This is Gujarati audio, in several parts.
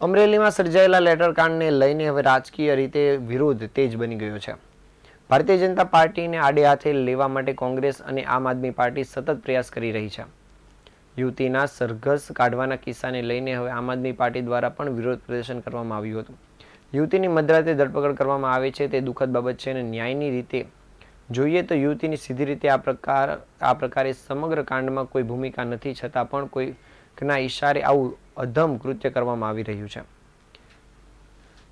અમરેલીમાં સર્જાયેલા લેટરકાંડને લઈને હવે રાજકીય રીતે વિરોધ તેજ બની ગયો છે. ભારતીય જનતા પાર્ટીને આડે હાથે લેવા માટે કોંગ્રેસ અને આમ આદમી પાર્ટી સતત પ્રયાસ કરી રહી છે. યુવતીના સરઘસ કાઢવાના કિસ્સાને લઈને હવે આમ આદમી પાર્ટી દ્વારા પણ વિરોધ પ્રદર્શન કરવામાં આવ્યું હતું. યુવતીની મધરાતે ધરપકડ કરવામાં આવે છે તે દુઃખદ બાબત છે અને ન્યાયની રીતે જોઈએ તો યુવતીની સીધી રીતે આ પ્રકાર આ પ્રકારે સમગ્ર કાંડમાં કોઈ ભૂમિકા નથી, છતાં પણ કોઈકના ઈશારે આવું અધમ કૃત્ય કરવામાં આવી રહ્યું છે.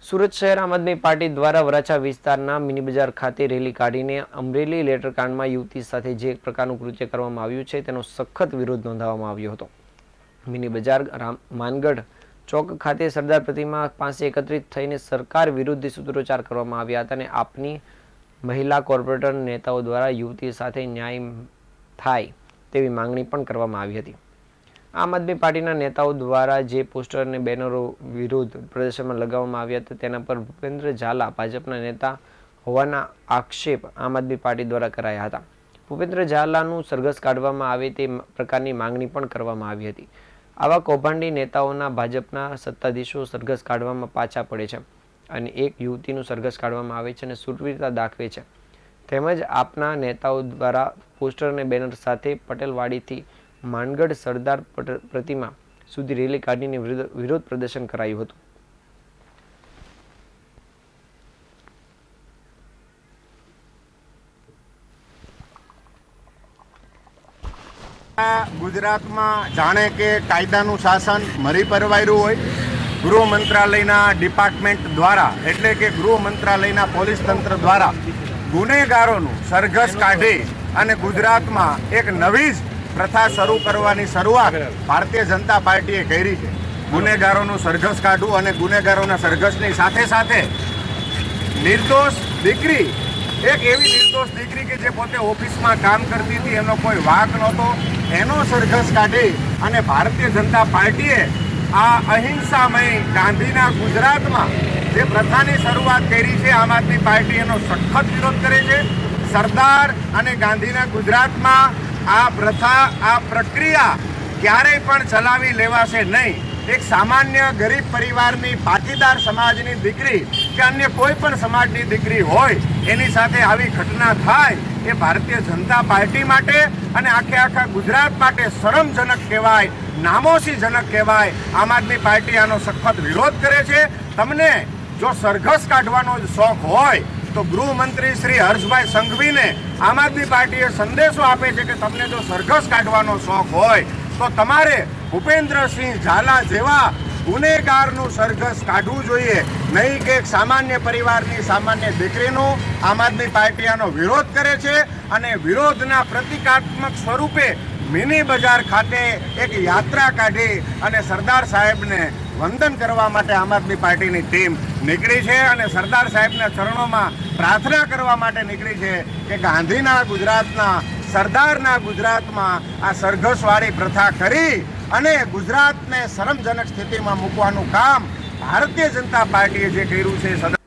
સુરત શહેર આમ આદમી પાર્ટી દ્વારા વરાછા વિસ્તારના મિની બજાર ખાતે રેલી કાઢીને અમરેલી લેટરકાંડમાં યુવતી સાથે જે પ્રકારનું કૃત્ય કરવામાં આવ્યું છે, તેનો સખત વિરોધ નોંધાવવામાં આવ્યો હતો. મિની બજાર માનગઢ ચોક ખાતે સરદાર પ્રતિમા પાસે એકત્રિત થઈને સરકાર વિરુદ્ધ સૂત્રોચ્ચાર કરવામાં આવ્યા હતા અને આપની મહિલા કોર્પોરેટર નેતાઓ દ્વારા યુવતી સાથે ન્યાય થાય તેવી માંગણી પણ કરવામાં આવી હતી. આમ આદમી પાર્ટીના નેતાઓ દ્વારા જે પોસ્ટર અને બેનરો વિરુદ્ધ પ્રદર્શનમાં લગાવવામાં આવ્યા હતા, તેના પર ભૂપેન્દ્ર ઝાલા ભાજપના નેતા હોવાના આક્ષેપ આમ આદમી પાર્ટી દ્વારા કરાયા હતા. ભૂપેન્દ્ર ઝાલાનું સરઘસ કાઢવામાં આવે તે પ્રકારની માંગણી પણ કરવામાં આવી હતી. આવા કૌભાંડી નેતાઓના ભાજપના સત્તાધીશો સરઘસ કાઢવામાં પાછા પડે છે અને એક યુવતીનું સરઘસ કાઢવામાં આવે છે અને સુરવીરતા દાખવે છે. તેમજ આપના નેતાઓ દ્વારા પોસ્ટર અને બેનર સાથે પટેલવાડીથી માનગઢ સરદાર પ્રતિમા સુધી રેલી કાઢીને વિરોધ પ્રદર્શન કરાયું હતું. ગુજરાતમાં જાણે કે કાયદાનું શાસન મરી પરવાયરું હોય, ગૃહ મંત્રાલયના ડિપાર્ટમેન્ટ દ્વારા, એટલે કે ગૃહ મંત્રાલયના પોલીસ તંત્ર દ્વારા, ગુનેગારોનું સરઘસ કાઢી અને ગુજરાતમાં એક નવી જ પ્રથા શરૂ કરવાની શરૂઆત ભારતીય જનતા પાર્ટીએ કરી છે. ગુનેગારોનું સરઘસ કાઢવું અને ગુનેગારોના સરઘસની સાથે સાથે નિર્દોષ દીકરી, એક એવી નિર્દોષ દીકરી કે જે પોતે ઓફિસમાં કામ કરતી હતી, એનો કોઈ વાંક નહોતો. એનો સરઘસ કાઢી અને ભારતીય જનતા પાર્ટીએ આ અહિંસામય ગાંધીના ગુજરાતમાં જે પ્રથાની શરૂઆત કરી છે, આમ આદમી પાર્ટી એનો સખત વિરોધ કરે છે. સરદાર અને ગાંધીના ગુજરાતમાં આ પ્રથા, આ પ્રક્રિયા ક્યારેય પણ ચલાવી લેવાશે નહીં. એક સામાન્ય ગરીબ પરિવારની પાટીદાર સમાજની દીકરી કે અન્ય કોઈ પણ સમાજની દીકરી હોય, એની સાથે આવી ઘટના થાય, એ ભારતીય જનતા પાર્ટી માટે અને આખે આખા ગુજરાત માટે શરમજનક કહેવાય, નામોશીજનક કહેવાય. આમ આદમી પાર્ટી આનો સખત વિરોધ કરે છે. તમને જો સરઘસ કાઢવાનો જ શોખ હોય તો ગૃહમંત્રી શ્રી હર્ષભાઈ સંઘવીને આમ આદમી પાર્ટીએ સંદેશો આપે છે કે તમને જો સરઘસ કાઢવાનો શોખ હોય, તો તમારે ભૂપેન્દ્રસિંહ ઝાલા જેવા ગુનેગારનું સરઘસ કાઢવું જોઈએ. નહીં કે સામાન્ય પરિવારની સામાન્ય દીકરીનું આમ આદમી પાર્ટી આનો વિરોધ કરે છે અને વિરોધના પ્રતિકાત્મક સ્વરૂપે મિની બજાર ખાતે એક યાત્રા કાઢી અને સરદાર સાહેબને વંદન કરવા માટે આમ આદમી પાર્ટીની ટીમ નીકળી છે અને સરદાર સાહેબના ચરણોમાં પ્રાર્થના કરવા માટે નીકળી છે કે ગાંધીના ગુજરાતના સરદારના ગુજરાતમાં આ સરઘસવાળી પ્રથા કરી અને ગુજરાતને શરમજનક સ્થિતિમાં મૂકવાનું કામ ભારતીય જનતા પાર્ટીએ જે કર્યું છે